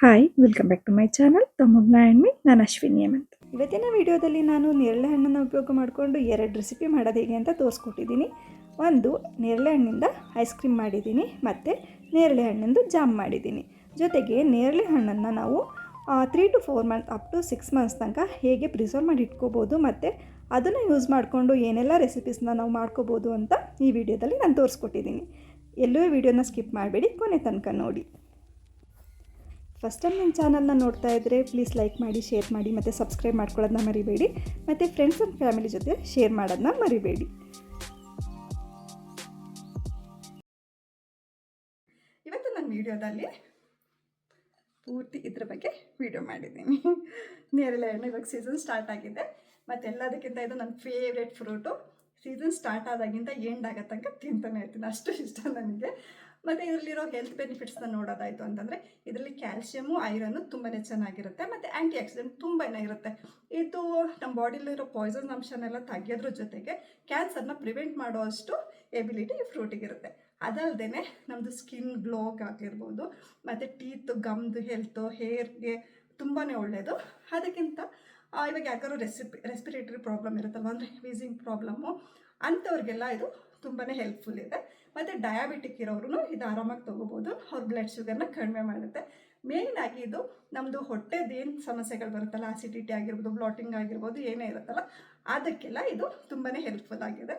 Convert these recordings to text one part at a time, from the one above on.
Hi welcome back to my channel ತಮ್ಮಗ್ನ ಮಿ ನಾನು ಅಶ್ವಿನಿ ಹೇಮಂತ್ ಇವತ್ತಿನ ವಿಡಿಯೋದಲ್ಲಿ ನಾನು ನೇರಳೆ ಹಣ್ಣನ್ನು ಉಪಯೋಗ ಮಾಡಿಕೊಂಡು ಎರಡು ರೆಸಿಪಿ ಮಾಡೋದು ಹೇಗೆ ಅಂತ ತೋರಿಸ್ಕೊಟ್ಟಿದ್ದೀನಿ. ಒಂದು, ನೇರಳೆ ಹಣ್ಣಿಂದ ಐಸ್ ಕ್ರೀಮ್ ಮಾಡಿದ್ದೀನಿ, ಮತ್ತು ನೇರಳೆ ಹಣ್ಣಿಂದು ಜಾಮ್ ಮಾಡಿದ್ದೀನಿ. ಜೊತೆಗೆ ನೇರಳೆ ಹಣ್ಣನ್ನು ನಾವು three to four month up to six months ತನಕ ಹೇಗೆ ಪ್ರಿಸರ್ವ್ ಮಾಡಿ ಇಟ್ಕೋಬೋದು, ಮತ್ತು ಅದನ್ನು ಯೂಸ್ ಮಾಡಿಕೊಂಡು ಏನೆಲ್ಲ ರೆಸಿಪೀಸ್ನ ನಾವು ಮಾಡ್ಕೋಬೋದು ಅಂತ ಈ ವಿಡಿಯೋದಲ್ಲಿ ನಾನು ತೋರಿಸ್ಕೊಟ್ಟಿದ್ದೀನಿ. ಎಲ್ಲೂ ವಿಡಿಯೋನ ಸ್ಕಿಪ್ ಮಾಡಬೇಡಿ, ಕೊನೆ ತನಕ ನೋಡಿ. ಫಸ್ಟ್ ಟೈಮ್ ನನ್ನ ಚಾನಲ್ನ ನೋಡ್ತಾ ಇದ್ದರೆ ಪ್ಲೀಸ್ ಲೈಕ್ ಮಾಡಿ ಶೇರ್ ಮಾಡಿ ಮತ್ತು ಸಬ್ಸ್ಕ್ರೈಬ್ ಮಾಡ್ಕೊಳ್ಳೋದನ್ನ ಮರಿಬೇಡಿ. ಮತ್ತು ಫ್ರೆಂಡ್ಸ್ ಆ್ಯಂಡ್ ಫ್ಯಾಮಿಲಿ ಜೊತೆ ಶೇರ್ ಮಾಡೋದನ್ನ ಮರಿಬೇಡಿ. ಇವತ್ತು ನನ್ನ ವಿಡಿಯೋದಲ್ಲಿ ಪೂರ್ತಿ ಇದ್ರ ಬಗ್ಗೆ ವಿಡಿಯೋ ಮಾಡಿದ್ದೀನಿ. ನೇರಳೆ ಹಣ್ಣು ಇವಾಗ ಸೀಸನ್ ಸ್ಟಾರ್ಟ್ ಆಗಿದೆ. ಮತ್ತು ಎಲ್ಲದಕ್ಕಿಂತ ಇದು ನನ್ನ ಫೇವ್ರೆಟ್ ಫ್ರೂಟು ಸೀಸನ್ ಸ್ಟಾರ್ಟ್ ಆದಾಗಿಂದ ಎಂಡ್ ಆಗೋ ತನಕ ತಿಂತಾನೆ ಇರ್ತೀನಿ. ಅಷ್ಟು ಇಷ್ಟ ನನಗೆ. ಮತ್ತು ಇದರಲ್ಲಿರೋ ಹೆಲ್ತ್ ಬೆನಿಫಿಟ್ಸ್ನ ನೋಡೋದಾಯಿತು ಅಂತಂದರೆ, ಇದರಲ್ಲಿ ಕ್ಯಾಲ್ಸಿಯಮು ಐರನ್ ತುಂಬಾ ಚೆನ್ನಾಗಿರುತ್ತೆ, ಮತ್ತು ಆ್ಯಂಟಿ ಆಕ್ಸಿಡೆಂಟ್ ತುಂಬಾ ಇರುತ್ತೆ. ಇದು ನಮ್ಮ ಬಾಡಿಲಿರೋ ಪಾಯ್ಸನ್ ಅಂಶನೆಲ್ಲ ತೆಗೆಯೋದ್ರ ಜೊತೆಗೆ ಕ್ಯಾನ್ಸರ್ನ ಪ್ರಿವೆಂಟ್ ಮಾಡುವಷ್ಟು ಎಬಿಲಿಟಿ ಈ ಫ್ರೂಟಿಗಿರುತ್ತೆ ಅದಲ್ಲದೆ ನಮ್ಮದು ಸ್ಕಿನ್ ಗ್ಲೋಗ್ ಆಗಿರ್ಬೋದು, ಮತ್ತು ಟೀತ್ ಗಮ್ದು ಹೆಲ್ತು ಹೇರ್ಗೆ ತುಂಬಾ ಒಳ್ಳೆಯದು ಅದಕ್ಕಿಂತ ಇವಾಗ ಯಾಕಾದ್ರೂ ರೆಸಿಪಿ ರೆಸ್ಪಿರೇಟರಿ ಪ್ರಾಬ್ಲಮ್ ಇರುತ್ತಲ್ವ, ಅಂದರೆ ವೀಸಿಂಗ್ ಪ್ರಾಬ್ಲಮ್ಮು ಅಂಥವ್ರಿಗೆಲ್ಲ ಇದು ತುಂಬಾ ಹೆಲ್ಪ್ಫುಲ್ ಇದೆ. ಮತ್ತು ಡಯಾಬಿಟಿಕ್ ಇರೋರು ಇದು ಆರಾಮಾಗಿ ತೊಗೋಬೋದು. ಅವ್ರ ಬ್ಲಡ್ ಶುಗರ್ನ ಕಡಿಮೆ ಮಾಡುತ್ತೆ. ಮೇಯ್ನ್ ಆಗಿ ಇದು ನಮ್ಮದು ಹೊಟ್ಟೆದು ಏನು ಸಮಸ್ಯೆಗಳು ಬರುತ್ತಲ್ಲ ಆಸಿಡಿಟಿ ಆಗಿರ್ಬೋದು ಬ್ಲಾಟಿಂಗ್ ಆಗಿರ್ಬೋದು, ಏನೇ ಇರುತ್ತಲ್ಲ, ಅದಕ್ಕೆಲ್ಲ ಇದು ತುಂಬಾ ಹೆಲ್ಪ್ಫುಲ್ ಆಗಿದೆ.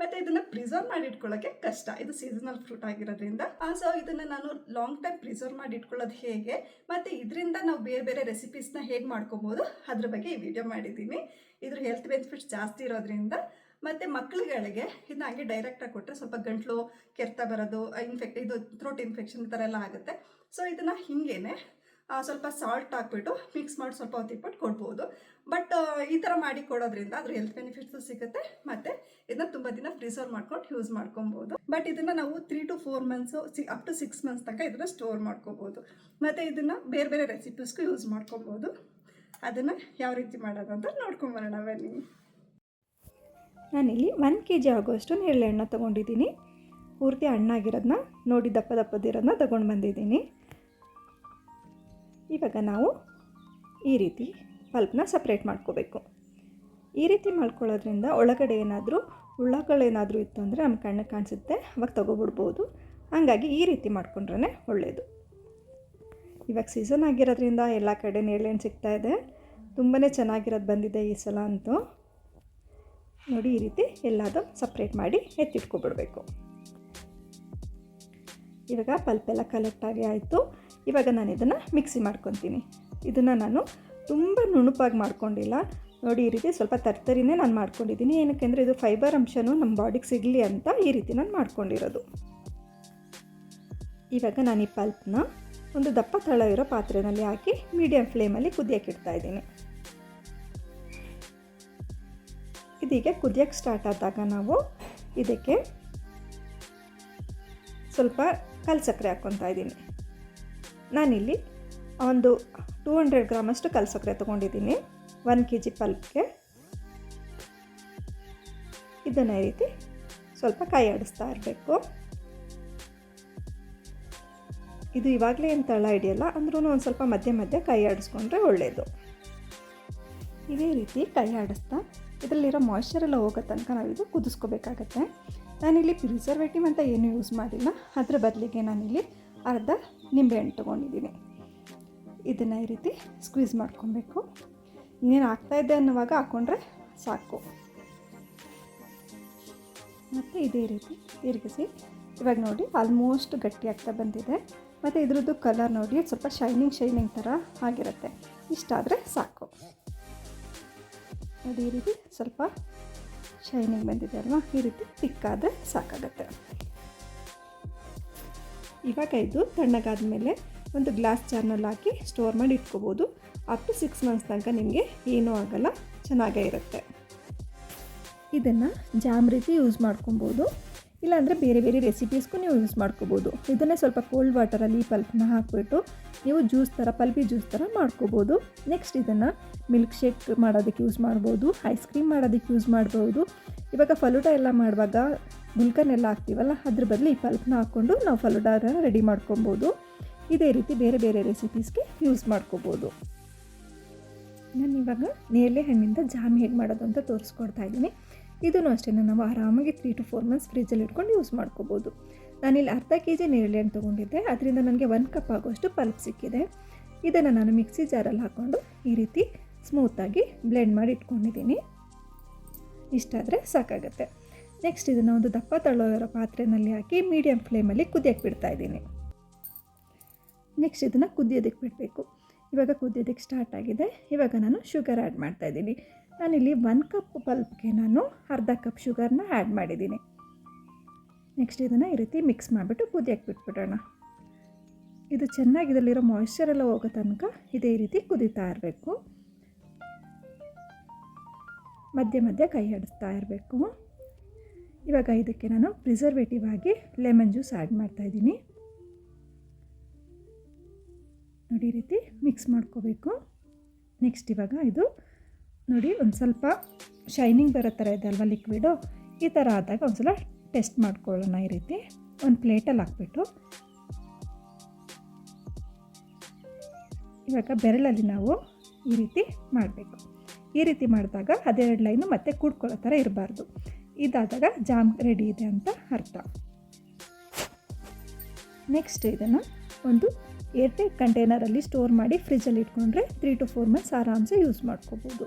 ಮತ್ತು ಇದನ್ನು ಪ್ರಿಸರ್ವ್ ಮಾಡಿ ಇಟ್ಕೊಳ್ಳೋಕ್ಕೆ ಕಷ್ಟ. ಇದು ಸೀಸನಲ್ ಫ್ರೂಟ್ ಆಗಿರೋದ್ರಿಂದ. ಸೊ ಇದನ್ನು ನಾನು ಲಾಂಗ್ ಟೈಮ್ ಪ್ರಿಸರ್ವ್ ಮಾಡಿ ಇಟ್ಕೊಳ್ಳೋದು ಹೇಗೆ, ಮತ್ತು ಇದರಿಂದ ನಾವು ಬೇರೆ ಬೇರೆ ರೆಸಿಪೀಸ್ನ ಹೇಗೆ ಮಾಡ್ಕೊಬೋದು, ಅದ್ರ ಬಗ್ಗೆ ಈ ವಿಡಿಯೋ ಮಾಡಿದ್ದೀನಿ. ಇದ್ರ ಹೆಲ್ತ್ ಬೆನಿಫಿಟ್ಸ್ ಜಾಸ್ತಿ ಇರೋದ್ರಿಂದ ಮತ್ತು ಮಕ್ಕಳುಗಳಿಗೆ ಇದನ್ನ ಹಾಗೆ ಡೈರೆಕ್ಟಾಗಿ ಕೊಟ್ಟರೆ ಸ್ವಲ್ಪ ಗಂಟ್ಲು ಕೆರೆತ ಬರೋದು ಇನ್ಫೆಕ್ಟ್ ಇದು ಥ್ರೋಟ್ ಇನ್ಫೆಕ್ಷನ್ ಥರ ಎಲ್ಲ ಆಗುತ್ತೆ. ಸೊ ಇದನ್ನು ಹಿಂಗೇನೆ ಸ್ವಲ್ಪ ಸಾಲ್ಟ್ ಹಾಕ್ಬಿಟ್ಟು ಮಿಕ್ಸ್ ಮಾಡಿ ಸ್ವಲ್ಪ ಹೊತ್ತಿಟ್ಬಿಟ್ಟು ಕೊಡ್ಬೋದು. ಬಟ್ ಈ ಥರ ಮಾಡಿ ಕೊಡೋದ್ರಿಂದ ಅದ್ರ ಹೆಲ್ತ್ ಬೆನಿಫಿಟ್ಸು ಸಿಗುತ್ತೆ, ಮತ್ತು ಇದನ್ನ ತುಂಬ ದಿನ ಪ್ರಿಸರ್ವ್ ಮಾಡ್ಕೊಂಡು ಯೂಸ್ ಮಾಡ್ಕೊಬೋದು. ಬಟ್ ಇದನ್ನು ನಾವು ತ್ರೀ ಟು ಫೋರ್ ಮಂತ್ಸು ಸಿ ಅಪ್ ಟು ಸಿಕ್ಸ್ ಮಂತ್ಸ್ ತನಕ ಇದನ್ನು ಸ್ಟೋರ್ ಮಾಡ್ಕೋಬೋದು. ಮತ್ತು ಇದನ್ನು ಬೇರೆ ಬೇರೆ ರೆಸಿಪೀಸ್ಗೂ ಯೂಸ್ ಮಾಡ್ಕೊಬೋದು. ಅದನ್ನು ಯಾವ ರೀತಿ ಮಾಡೋದು ಅಂತ ನೋಡ್ಕೊಂಬರೋಣ ಬನ್ನಿ. ನಾನಿಲ್ಲಿ ಒನ್ ಕೆ ಜಿ ಆಗೋಷ್ಟು ನೇರಳೆ ಹಣ್ಣು ತೊಗೊಂಡಿದ್ದೀನಿ. ಪೂರ್ತಿ ಹಣ್ಣಾಗಿರೋದನ್ನ ನೋಡಿ, ದಪ್ಪ ದಪ್ಪದಿರೋದನ್ನ ತೊಗೊಂಡು ಬಂದಿದ್ದೀನಿ. ಇವಾಗ ನಾವು ಈ ರೀತಿ ಪಲ್ಪ್ನ ಸಪ್ರೇಟ್ ಮಾಡ್ಕೋಬೇಕು. ಈ ರೀತಿ ಮಾಡ್ಕೊಳ್ಳೋದ್ರಿಂದ ಒಳಗಡೆ ಏನಾದರೂ ಹುಳಗಳೇನಾದರೂ ಇತ್ತು ಅಂದರೆ ನಮ್ಮ ಕಣ್ಣಿಗೆ ಕಾಣಿಸುತ್ತೆ, ಅವಾಗ ತೊಗೊಬಿಡ್ಬೋದು. ಹಾಗಾಗಿ ಈ ರೀತಿ ಮಾಡ್ಕೊಂಡ್ರೆ ಒಳ್ಳೆಯದು ಇವಾಗ ಸೀಸನ್ ಆಗಿರೋದ್ರಿಂದ ಎಲ್ಲ ಕಡೆ ನೇರಳೆಹಣ್ಣು ಸಿಗ್ತಾ ಇದೆ. ತುಂಬಾ ಚೆನ್ನಾಗಿರೋದು ಬಂದಿದೆ ಈ ಸಲ ಅಂತೂ. ನೋಡಿ ಈ ರೀತಿ ಎಲ್ಲದು ಸಪ್ರೇಟ್ ಮಾಡಿ ಎತ್ತಿಟ್ಕೊಬಿಡ್ಬೇಕು. ಇವಾಗ ಪಲ್ಪೆಲ್ಲ ಕಲೆಕ್ಟಾಗಿ ಆಯಿತು. ಇವಾಗ ನಾನು ಇದನ್ನು ಮಿಕ್ಸಿ ಮಾಡ್ಕೊತೀನಿ. ಇದನ್ನು ನಾನು ತುಂಬ ನುಣುಪಾಗಿ ಮಾಡ್ಕೊಂಡಿಲ್ಲ. ನೋಡಿ ಈ ರೀತಿ ಸ್ವಲ್ಪ ತರ್ತರಿನೇ ನಾನು ಮಾಡ್ಕೊಂಡಿದ್ದೀನಿ. ಏನಕ್ಕೆ ಅಂದರೆ ಇದು ಫೈಬರ್ ಅಂಶನೂ ನಮ್ಮ ಬಾಡಿಗೆ ಸಿಗಲಿ ಅಂತ ಈ ರೀತಿ ನಾನು ಮಾಡ್ಕೊಂಡಿರೋದು. ಇವಾಗ ನಾನು ಈ ಪಲ್ಪ್ನ ಒಂದು ದಪ್ಪ ತಳ ಇರೋ ಪಾತ್ರೆಯಲ್ಲಿ ಹಾಕಿ ಮೀಡಿಯಂ ಫ್ಲೇಮಲ್ಲಿ ಕುದಿಯೋಕೆ ಇಡ್ತಾ ಇದ್ದೀನಿ. ಇದೀಗ ಕುದಿಯೋಕ್ಕೆ ಸ್ಟಾರ್ಟ್ ಆದಾಗ ನಾವು ಇದಕ್ಕೆ ಸ್ವಲ್ಪ ಕಲ್ ಸಕ್ಕರೆ ಹಾಕ್ಕೊತಾ ಇದ್ದೀನಿ. ನಾನಿಲ್ಲಿ ಒಂದು ಟೂ ಹಂಡ್ರೆಡ್ ಗ್ರಾಮಷ್ಟು ಕಲ್ ಸಕ್ಕರೆ ತೊಗೊಂಡಿದ್ದೀನಿ. ಒನ್ ಕೆ ಜಿ ಪಲ್ಪ್ಗೆ ಇದನ್ನು ಈ ರೀತಿ ಸ್ವಲ್ಪ ಕಾಯಿ ಆಡಿಸ್ತಾ ಇರಬೇಕು. ಇದು ಇವಾಗಲೇ ಏನು ತಳ ಹಿಡಿಯಲ್ಲ ಅಂದ್ರೂ ಒಂದು ಸ್ವಲ್ಪ ಮಧ್ಯೆ ಮಧ್ಯೆ ಕೈ ಆಡಿಸ್ಕೊಂಡ್ರೆ ಒಳ್ಳೆಯದು ಇದೇ ರೀತಿ ಕೈ ಆಡಿಸ್ತಾ ಇದರಲ್ಲಿರೋ ಮಾಯ್ಶ್ಚರ್ ಎಲ್ಲ ಹೋಗೋ ತನಕ ನಾವಿದು ಕುದಿಸ್ಕೋಬೇಕಾಗತ್ತೆ. ನಾನಿಲ್ಲಿ ಪ್ರಿಸರ್ವೇಟಿವ್ ಅಂತ ಏನು ಯೂಸ್ ಮಾಡಿಲ್ಲ. ಅದರ ಬದಲಿಗೆ ನಾನಿಲ್ಲಿ ಅರ್ಧ ನಿಂಬೆಹಣ್ಣು ತೊಗೊಂಡಿದ್ದೀನಿ. ಇದನ್ನು ಈ ರೀತಿ ಸ್ಕ್ವೀಸ್ ಮಾಡ್ಕೊಬೇಕು. ಇನ್ನೇನು ಆಗ್ತಾಯಿದ್ದೆ ಅನ್ನುವಾಗ ಹಾಕ್ಕೊಂಡ್ರೆ ಸಾಕು. ಮತ್ತು ಇದೇ ರೀತಿ ತಿರುಗಿಸಿ ಇವಾಗ ನೋಡಿ ಆಲ್ಮೋಸ್ಟ್ ಗಟ್ಟಿ ಆಗ್ತಾ ಬಂದಿದೆ. ಮತ್ತು ಇದ್ರದ್ದು ಕಲರ್ ನೋಡಿ ಸ್ವಲ್ಪ ಶೈನಿಂಗ್ ಶೈನಿಂಗ್ ಥರ ಆಗಿರುತ್ತೆ. ಇಷ್ಟಾದರೆ ಸಾಕು. ಅದೇ ರೀತಿ ಸ್ವಲ್ಪ ಶೈನಿಂಗ್ ಬಂದಿದೆ ಅಲ್ವಾ? ಈ ರೀತಿ ತಿಕ್ಕಾದರೆ ಸಾಕಾಗತ್ತೆ. ಇವಾಗ ಇದು ತಣ್ಣಗಾದ ಮೇಲೆ ಒಂದು ಗ್ಲಾಸ್ ಜಾರ್ನಲ್ಲಿ ಹಾಕಿ ಸ್ಟೋರ್ ಮಾಡಿ ಇಟ್ಕೋಬೋದು. ಅಪ್ ಟು ಸಿಕ್ಸ್ ಮಂತ್ಸ್ ತನಕ ನಿಮಗೆ ಏನೂ ಆಗಲ್ಲ, ಚೆನ್ನಾಗೇ ಇರುತ್ತೆ. ಇದನ್ನು ಜಾಮ್ ರೀತಿ ಯೂಸ್ ಮಾಡ್ಕೊಬೋದು. ಇಲ್ಲಾಂದರೆ ಬೇರೆ ಬೇರೆ ರೆಸಿಪೀಸ್ಗೂ ನೀವು ಯೂಸ್ ಮಾಡ್ಕೋಬೋದು. ಇದನ್ನೇ ಸ್ವಲ್ಪ ಕೋಲ್ಡ್ ವಾಟರಲ್ಲಿ ಪಲ್ಪ್ನ ಹಾಕಿಬಿಟ್ಟು ನೀವು ಜ್ಯೂಸ್ ಥರ ಪಲ್ಪಿ ಜ್ಯೂಸ್ ಥರ ಮಾಡ್ಕೋಬೋದು. ನೆಕ್ಸ್ಟ್ ಇದನ್ನು ಮಿಲ್ಕ್ ಶೇಕ್ ಮಾಡೋದಕ್ಕೆ ಯೂಸ್ ಮಾಡ್ಬೋದು ಐಸ್ ಕ್ರೀಮ್ ಮಾಡೋದಕ್ಕೆ ಯೂಸ್ ಮಾಡ್ಬೋದು. ಇವಾಗ ಫಲೂಟ ಎಲ್ಲ ಮಾಡುವಾಗ ಮಿಲ್ಕನ್ನೆಲ್ಲ ಹಾಕ್ತೀವಲ್ಲ, ಅದ್ರ ಬದಲು ಈ ಪಲ್ಪ್ನ ಹಾಕ್ಕೊಂಡು ನಾವು ಫಲೂಡಾನ ರೆಡಿ ಮಾಡ್ಕೊಬೋದು. ಇದೇ ರೀತಿ ಬೇರೆ ಬೇರೆ ರೆಸಿಪೀಸ್ಗೆ ಯೂಸ್ ಮಾಡ್ಕೋಬೋದು. ನಾನು ಇವಾಗ ನೇರಳೆ ಹಣ್ಣಿಂದ ಜಾಮ್ ಹೇಗೆ ಮಾಡೋದು ಅಂತ ತೋರಿಸ್ಕೊಡ್ತಾ ಇದ್ದೀನಿ. ಇದನ್ನು ಅಷ್ಟೇ ನಾವು ಆರಾಮಾಗಿ ತ್ರೀ ಟು ಫೋರ್ ಮಂತ್ಸ್ ಫ್ರಿಜ್ಜಲ್ಲಿ ಇಟ್ಕೊಂಡು ಯೂಸ್ ಮಾಡ್ಕೋಬೋದು. ನಾನಿಲ್ಲಿ ಅರ್ಧ ಕೆ ಜಿ ನೇರಳೆ ಹಣ್ಣು ತೊಗೊಂಡಿದ್ದೆ, ಅದರಿಂದ ನನಗೆ ಒನ್ ಕಪ್ ಆಗೋಷ್ಟು ಪಲ್ಪ್ ಸಿಕ್ಕಿದೆ. ಇದನ್ನು ನಾನು ಮಿಕ್ಸಿ ಜಾರಲ್ಲಿ ಹಾಕ್ಕೊಂಡು ಈ ರೀತಿ ಸ್ಮೂತಾಗಿ ಬ್ಲೆಂಡ್ ಮಾಡಿ ಇಟ್ಕೊಂಡಿದ್ದೀನಿ. ಇಷ್ಟಾದರೆ ಸಾಕಾಗುತ್ತೆ. ನೆಕ್ಸ್ಟ್ ಇದನ್ನು ಒಂದು ದಪ್ಪ ತಳ್ಳೋ ಇರೋ ಪಾತ್ರೆಯಲ್ಲಿ ಹಾಕಿ ಮೀಡಿಯಮ್ ಫ್ಲೇಮಲ್ಲಿ ಕುದಿಯಕ್ಕೆ ಬಿಡ್ತಾ ಇದ್ದೀನಿ. ನೆಕ್ಸ್ಟ್ ಇದನ್ನು ಕುದಿಯೋದಕ್ಕೆ ಬಿಡಬೇಕು. ಇವಾಗ ಕುದಿಯೋದಕ್ಕೆ ಸ್ಟಾರ್ಟ್ ಆಗಿದೆ. ಇವಾಗ ನಾನು ಶುಗರ್ ಆ್ಯಡ್ ಮಾಡ್ತಾ ಇದ್ದೀನಿ. ನಾನಿಲ್ಲಿ ಒನ್ ಕಪ್ ಪಲ್ಪ್ಗೆ ನಾನು ಅರ್ಧ ಕಪ್ ಶುಗರ್ನ ಆ್ಯಡ್ ಮಾಡಿದ್ದೀನಿ. ನೆಕ್ಸ್ಟ್ ಇದನ್ನು ಈ ರೀತಿ ಮಿಕ್ಸ್ ಮಾಡಿಬಿಟ್ಟು ಕುದಿಯಕ್ಕೆ ಬಿಟ್ಬಿಡೋಣ ಇದು ಚೆನ್ನಾಗಿ ಇದರಲ್ಲಿರೋ ಮಾಯಿಶ್ಚರ್ ಎಲ್ಲ ಹೋಗೋ ತನಕ ಇದೇ ರೀತಿ ಕುದೀತಾ ಇರಬೇಕು. ಮಧ್ಯೆ ಮಧ್ಯೆ ಕೈ ಆಡಿಸ್ತಾ ಇರಬೇಕು. ಇವಾಗ ಇದಕ್ಕೆ ನಾನು ಪ್ರಿಸರ್ವೇಟಿವ್ ಆಗಿ ಲೆಮನ್ ಜ್ಯೂಸ್ ಆ್ಯಡ್ ಮಾಡ್ತಾಯಿದ್ದೀನಿ ನೋಡಿ ಈ ರೀತಿ ಮಿಕ್ಸ್ ಮಾಡ್ಕೋಬೇಕು. ನೆಕ್ಸ್ಟ್ ಇವಾಗ ಇದು ನೋಡಿ, ಒಂದು ಸ್ವಲ್ಪ ಶೈನಿಂಗ್ ಬರೋ ಥರ ಇದೆ ಅಲ್ವಾ ಲಿಕ್ವಿಡು ಈ ಥರ ಆದಾಗ ಒಂದು ಸಲ ಟೆಸ್ಟ್ ಮಾಡ್ಕೊಳ್ಳೋಣ ಈ ರೀತಿ. ಒಂದು ಪ್ಲೇಟಲ್ಲಿ ಹಾಕ್ಬಿಟ್ಟು. ಇವಾಗ ಬೆರಳಲ್ಲಿ ನಾವು ಈ ರೀತಿ ಮಾಡಬೇಕು. ಈ ರೀತಿ ಮಾಡಿದಾಗ ಅದೆರಡು ಲೈನು ಮತ್ತೆ ಕೂಡ್ಕೊಳ್ಳೋ ಥರ ಇರಬಾರ್ದು. ಇದಾದಾಗ ಜಾಮ್ ರೆಡಿ ಇದೆ ಅಂತ ಅರ್ಥ. ನೆಕ್ಸ್ಟ್ ಇದನ್ನು ಒಂದು ಏರ್ಟೈಟ್ ಕಂಟೈನರಲ್ಲಿ ಸ್ಟೋರ್ ಮಾಡಿ ಫ್ರಿಜ್ಜಲ್ಲಿ ಇಟ್ಕೊಂಡ್ರೆ ತ್ರೀ ಟು ಫೋರ್ ಮಂತ್ಸ್ ಆರಾಮ್ಸೆ ಯೂಸ್ ಮಾಡ್ಕೋಬೋದು.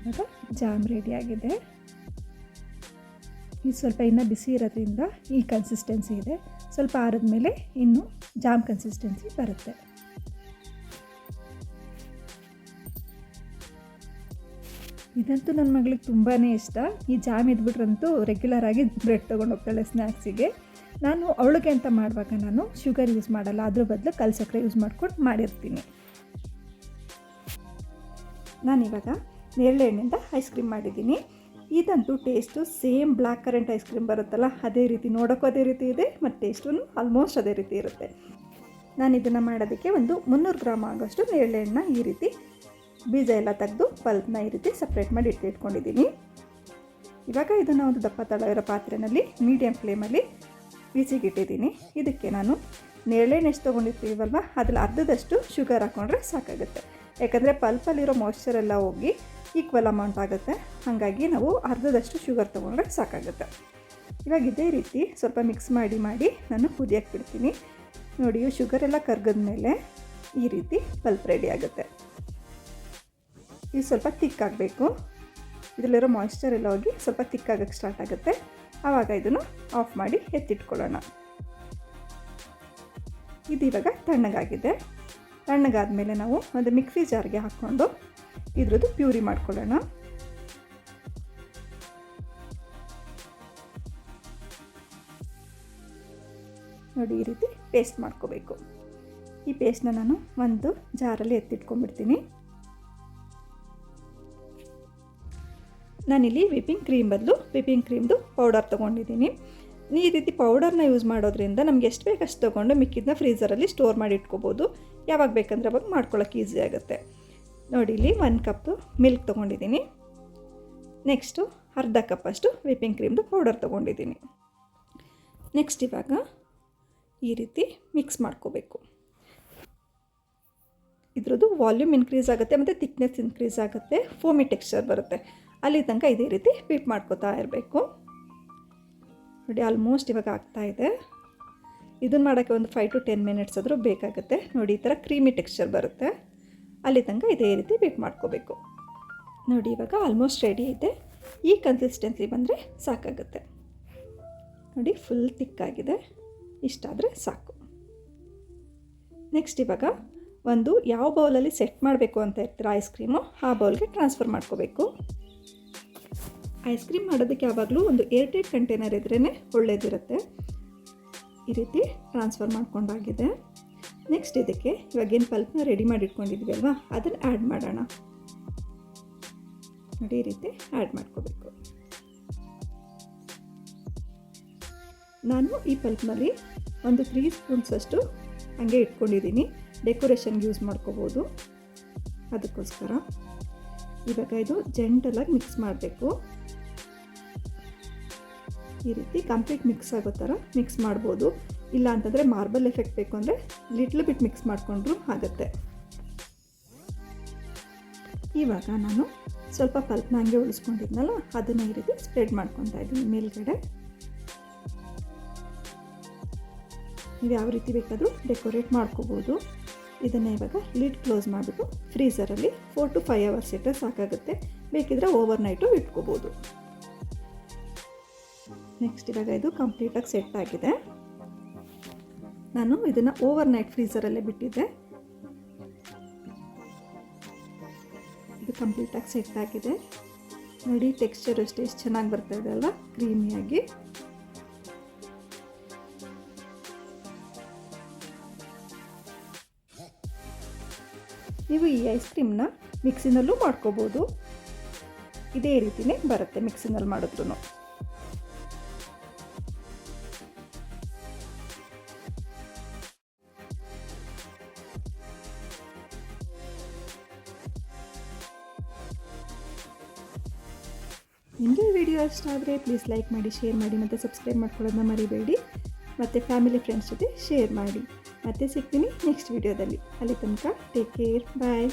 ಇವಾಗ ಜಾಮ್ ರೆಡಿ ಆಗಿದೆ. ಇದು ಸ್ವಲ್ಪ ಇನ್ನೂ ಬಿಸಿ ಇರೋದ್ರಿಂದ ಈ ಕನ್ಸಿಸ್ಟೆನ್ಸಿ ಇದೆ. ಸ್ವಲ್ಪ ಆರಿದ ಮೇಲೆ ಇನ್ನೂ ಜಾಮ್ ಕನ್ಸಿಸ್ಟೆನ್ಸಿ ಬರುತ್ತೆ. ಇದಂತೂ ನನ್ನ ಮಗಳಿಗೆ ತುಂಬಾ ಇಷ್ಟ. ಈ ಜಾಮ್ ಇದ್ಬಿಟ್ರಂತೂ ರೆಗ್ಯುಲರ್ ಆಗಿ ಬ್ರೆಡ್ ತೊಗೊಂಡು ಹೋಗ್ತಾಳೆ ಸ್ನ್ಯಾಕ್ಸಿಗೆ ನಾನು ಅವಳಿಗೆ ಅಂತ ಮಾಡುವಾಗ ನಾನು ಶುಗರ್ ಯೂಸ್ ಮಾಡಲ್ಲ. ಅದ್ರ ಬದಲು ಕಲ್ ಸಕ್ಕರೆ ಯೂಸ್ ಮಾಡ್ಕೊಂಡು ಮಾಡಿರ್ತೀನಿ. ನಾನಿವಾಗ ನೇರಳೆ ಹಣ್ಣಿಂದ ಐಸ್ ಕ್ರೀಮ್ ಮಾಡಿದ್ದೀನಿ. ಇದಂತೂ taste same black currant ice cream ಬರುತ್ತಲ್ಲ, ಅದೇ ರೀತಿ ನೋಡೋಕ್ಕೂ ಅದೇ ರೀತಿ ಇದೆ, ಮತ್ತು ಟೇಸ್ಟೂ ಆಲ್ಮೋಸ್ಟ್ ಅದೇ ರೀತಿ ಇರುತ್ತೆ. ನಾನು ಇದನ್ನು ಮಾಡೋದಕ್ಕೆ ಒಂದು ಮುನ್ನೂರು ಗ್ರಾಮ್ ಆಗೋಷ್ಟು ನೇರಳೆ ಹಣ್ಣನ್ನ ಈ ರೀತಿ ಬೀಜ ಎಲ್ಲ ತೆಗೆದು ಪಲ್ಪ್ನ ಈ ರೀತಿ ಸಪ್ರೇಟ್ ಮಾಡಿ ಇಟ್ಟು ಇಟ್ಕೊಂಡಿದ್ದೀನಿ. ಇವಾಗ ಇದನ್ನು ಒಂದು ದಪ್ಪ ತಳ ಇರೋ ಪಾತ್ರೆಯಲ್ಲಿ ಮೀಡಿಯಮ್ ಫ್ಲೇಮಲ್ಲಿ ಬೀಸಿಗಿಟ್ಟಿದ್ದೀನಿ. ಇದಕ್ಕೆ ನಾನು ನೇರಳೆಹಣ್ಣು ಎಷ್ಟು ತೊಗೊಂಡಿರ್ತೀವಲ್ವ, ಅದ್ರಲ್ಲಿ ಅರ್ಧದಷ್ಟು ಶುಗರ್ ಹಾಕ್ಕೊಂಡ್ರೆ ಸಾಕಾಗುತ್ತೆ. ಯಾಕಂದರೆ ಪಲ್ಪಲ್ಲಿರೋ ಮಾಯ್ಶ್ಚರ್ ಎಲ್ಲ ಹೋಗಿ ಈಕ್ವಲ್ ಅಮೌಂಟ್ ಆಗುತ್ತೆ. ಹಾಗಾಗಿ ನಾವು ಅರ್ಧದಷ್ಟು ಶುಗರ್ ತೊಗೊಂಡ್ರೆ ಸಾಕಾಗುತ್ತೆ. ಇವಾಗ ಇದೇ ರೀತಿ ಸ್ವಲ್ಪ ಮಿಕ್ಸ್ ಮಾಡಿ ಮಾಡಿ ನಾನು ಕುದಿಯಕ್ಕೆ ಬಿಡ್ತೀನಿ. ನೋಡಿ ಶುಗರ್ ಎಲ್ಲ ಕರ್ಗದ ಮೇಲೆ ಈ ರೀತಿ ಪಲ್ಪ್ ರೆಡಿ ಆಗುತ್ತೆ. ಇದು ಸ್ವಲ್ಪ ತಿಕ್ಕಾಗಬೇಕು ಇದರಲ್ಲಿರೋ ಮಾಯ್ಶ್ಚರ್ ಎಲ್ಲ ಹೋಗಿ ಸ್ವಲ್ಪ ತಿಕ್ಕಾಗಕ್ಕೆ ಸ್ಟಾರ್ಟ್ ಆಗುತ್ತೆ. ಆವಾಗ ಇದನ್ನು ಆಫ್ ಮಾಡಿ ಎತ್ತಿಟ್ಕೊಳ್ಳೋಣ. ಇದು ಇವಾಗ ತಣ್ಣಗಾಗಿದೆ. ತಣ್ಣಗಾದ ನಾವು ಒಂದು ಮಿಕ್ಸಿ ಜಾರ್ಗೆ ಹಾಕ್ಕೊಂಡು ಇದ್ರದ್ದು ಪ್ಯೂರಿ ಮಾಡ್ಕೊಳ್ಳೋಣ. ನೋಡಿ, ಈ ರೀತಿ ಪೇಸ್ಟ್ ಮಾಡ್ಕೋಬೇಕು. ಈ ಪೇಸ್ಟ್ನ ನಾನು ಒಂದು ಜಾರಲ್ಲಿ ಎತ್ತಿಟ್ಕೊಂಡ್ಬಿಡ್ತೀನಿ. ನಾನಿಲ್ಲಿ ವಿಪಿಂಗ್ ಕ್ರೀಮ್ ಬದಲು ವಿಪಿಂಗ್ ಕ್ರೀಮ್ದು ಪೌಡರ್ ತೊಗೊಂಡಿದ್ದೀನಿ. ಈ ರೀತಿ ಪೌಡರ್ನ ಯೂಸ್ ಮಾಡೋದ್ರಿಂದ ನಮ್ಗೆ ಎಷ್ಟು ಬೇಕಷ್ಟು ತೊಗೊಂಡು ಮಿಕ್ಕಿದ್ದನ್ನ ಫ್ರೀಸರಲ್ಲಿ ಸ್ಟೋರ್ ಮಾಡಿ ಇಟ್ಕೋಬೋದು. ಯಾವಾಗ ಬೇಕಂದ್ರೆ ಅವಾಗ ಮಾಡ್ಕೊಳ್ಳೋಕೆ ಈಸಿ ಆಗುತ್ತೆ. ನೋಡಿ, ಇಲ್ಲಿ ಒನ್ ಕಪ್ಪು ಮಿಲ್ಕ್ ತೊಗೊಂಡಿದ್ದೀನಿ. ನೆಕ್ಸ್ಟು ಅರ್ಧ ಕಪ್ಪಷ್ಟು ವಿಪಿಂಗ್ ಕ್ರೀಮ್ದು ಪೌಡರ್ ತೊಗೊಂಡಿದ್ದೀನಿ. ನೆಕ್ಸ್ಟ್ ಇವಾಗ ಈ ರೀತಿ ಮಿಕ್ಸ್ ಮಾಡ್ಕೋಬೇಕು. ಇದ್ರದ್ದು ವಾಲ್ಯೂಮ್ ಇನ್ಕ್ರೀಸ್ ಆಗುತ್ತೆ, ಮತ್ತು ತಿಕ್ನೆಸ್ ಇನ್ಕ್ರೀಸ್ ಆಗುತ್ತೆ ಫೋಮಿ ಟೆಕ್ಸ್ಚರ್ ಬರುತ್ತೆ. ಅಲ್ಲಿ ತನಕ ಇದೇ ರೀತಿ ಬೀಟ್ ಮಾಡ್ಕೋತಾ ಇರಬೇಕು. ನೋಡಿ ಆಲ್ಮೋಸ್ಟ್ ಇವಾಗ ಆಗ್ತಾ ಇದೆ. ಇದನ್ನು ಮಾಡೋಕ್ಕೆ ಒಂದು ಫೈವ್ ಟು ಟೆನ್ ಮಿನಿಟ್ಸ್ ಆದರೂ ಬೇಕಾಗುತ್ತೆ. ನೋಡಿ, ಈ ಥರ ಕ್ರೀಮಿ ಟೆಕ್ಸ್ಚರ್ ಬರುತ್ತೆ. ಅಲ್ಲಿ ತನಕ ಇದೇ ರೀತಿ ಬೀಟ್ ಮಾಡ್ಕೋಬೇಕು. ನೋಡಿ, ಇವಾಗ ಆಲ್ಮೋಸ್ಟ್ ರೆಡಿ ಐತೆ ಈ ಕನ್ಸಿಸ್ಟೆನ್ಸಿ ಬಂದರೆ ಸಾಕಾಗುತ್ತೆ. ನೋಡಿ ಫುಲ್ ತಿಕ್ಕಾಗಿದೆ ಇಷ್ಟಾದರೆ ಸಾಕು. ನೆಕ್ಸ್ಟ್ ಇವಾಗ ಒಂದು ಯಾವ ಬೌಲಲ್ಲಿ ಸೆಟ್ ಮಾಡಬೇಕು ಅಂತ ಇರ್ತೀರ ಐಸ್ ಕ್ರೀಮು ಆ ಬೌಲ್ಗೆ ಟ್ರಾನ್ಸ್ಫರ್ ಮಾಡ್ಕೋಬೇಕು. ಐಸ್ ಕ್ರೀಮ್ ಮಾಡೋದಕ್ಕೆ ಯಾವಾಗಲೂ ಒಂದು ಏರ್ ಟೈಟ್ ಕಂಟೈನರ್ ಇದ್ರೇ ಒಳ್ಳೇದಿರುತ್ತೆ. ಈ ರೀತಿ ಟ್ರಾನ್ಸ್ಫರ್ ಮಾಡ್ಕೊಂಡಾಗಿದೆ. ನೆಕ್ಸ್ಟ್ ಇದಕ್ಕೆ ಇವಾಗೇನು ಪಲ್ಪ್ನ ರೆಡಿ ಮಾಡಿ ಇಟ್ಕೊಂಡಿದ್ವಿ ಅಲ್ವಾ? ಅದನ್ನು ಆ್ಯಡ್ ಮಾಡೋಣ. ನೋಡಿ, ಈ ರೀತಿ ಆ್ಯಡ್ ಮಾಡ್ಕೋಬೇಕು. ನಾನು ಈ ಪಲ್ಪ್ನಲ್ಲಿ ಒಂದು ತ್ರೀ ಸ್ಪೂನ್ಸಷ್ಟು ಹಂಗೆ ಇಟ್ಕೊಂಡಿದ್ದೀನಿ. ಡೆಕೋರೇಷನ್ಗೆ ಯೂಸ್ ಮಾಡ್ಕೋಬೋದು. ಅದಕ್ಕೋಸ್ಕರ ಇವಾಗ ಇದು ಜೆಂಟಲಾಗಿ ಮಿಕ್ಸ್ ಮಾಡಬೇಕು. ಈ ರೀತಿ ಕಂಪ್ಲೀಟ್ ಮಿಕ್ಸ್ ಆಗೋ ಥರ ಮಿಕ್ಸ್ ಮಾಡ್ಬೋದು. ಇಲ್ಲ ಅಂತಂದರೆ ಮಾರ್ಬಲ್ ಎಫೆಕ್ಟ್ ಬೇಕು ಅಂದರೆ ಲಿಟ್ಲ್ ಬಿಟ್ ಮಿಕ್ಸ್ ಮಾಡಿಕೊಂಡ್ರು ಆಗುತ್ತೆ. ಇವಾಗ ನಾನು ಸ್ವಲ್ಪ ಪಲ್ಪ್ನ ಹಂಗೆ ಉಳಿಸ್ಕೊಂಡಿದ್ನಲ್ಲ, ಅದನ್ನು ಈ ರೀತಿ ಸ್ಪ್ರೆಡ್ ಮಾಡ್ಕೊತಾ ಇದ್ದೀನಿ ಮೇಲ್ಗಡೆ. ನೀವು ಯಾವ ರೀತಿ ಬೇಕಾದರೂ ಡೆಕೋರೇಟ್ ಮಾಡ್ಕೋಬೋದು. ಇದನ್ನು ಇವಾಗ ಲಿಡ್ ಕ್ಲೋಸ್ ಮಾಡಿಬಿಟ್ಟು ಫ್ರೀಸರಲ್ಲಿ ಫೋರ್ ಟು ಫೈವ್ ಅವರ್ಸ್ ಇಟ್ಟರೆ ಸಾಕಾಗುತ್ತೆ. ಬೇಕಿದ್ರೆ ಓವರ್ ನೈಟು ಇಟ್ಕೋಬೋದು. ನೆಕ್ಸ್ಟ್ ಇವಾಗ ಇದು ಕಂಪ್ಲೀಟಾಗಿ ಸೆಟ್ ಆಗಿದೆ. ನಾನು ಇದನ್ನು ಓವರ್ ನೈಟ್ ಫ್ರೀಸರಲ್ಲೇ ಬಿಟ್ಟಿದ್ದೆ. ಇದು ಕಂಪ್ಲೀಟಾಗಿ ಸೆಟ್ ಆಗಿದೆ. ನೋಡಿ ಟೆಕ್ಸ್ಚರ್ ಅಷ್ಟೇ ಎಷ್ಟು ಚೆನ್ನಾಗಿ ಬರ್ತಾ ಇದೆ ಅಲ್ವಾ? ಕ್ರೀಮಿಯಾಗಿ ನೀವು ಈ ಐಸ್ ಕ್ರೀಮ್ನ ಮಿಕ್ಸಿನಲ್ಲೂ ಮಾಡ್ಕೋಬೋದು. ಇದೇ ರೀತಿನೇ ಬರುತ್ತೆ ಮಿಕ್ಸಿನಲ್ಲಿ ಮಾಡಿದ್ರು ನಿಮಗೆ ವಿಡಿಯೋ ಇಷ್ಟ ಆದರೆ ಪ್ಲೀಸ್ ಲೈಕ್ ಮಾಡಿ ಶೇರ್ ಮಾಡಿ ಮತ್ತು ಸಬ್ಸ್ಕ್ರೈಬ್ ಮಾಡ್ಕೊಳ್ಳೋದನ್ನ ಮರಿಬೇಡಿ. ಮತ್ತು ಫ್ಯಾಮಿಲಿ ಫ್ರೆಂಡ್ಸ್ ಜೊತೆ ಶೇರ್ ಮಾಡಿ. ಮತ್ತೆ ಸಿಗ್ತೀನಿ ನೆಕ್ಸ್ಟ್ ವಿಡಿಯೋದಲ್ಲಿ ಅಲ್ಲಿ ತನಕ ಟೇಕ್ ಕೇರ್ ಬಾಯ್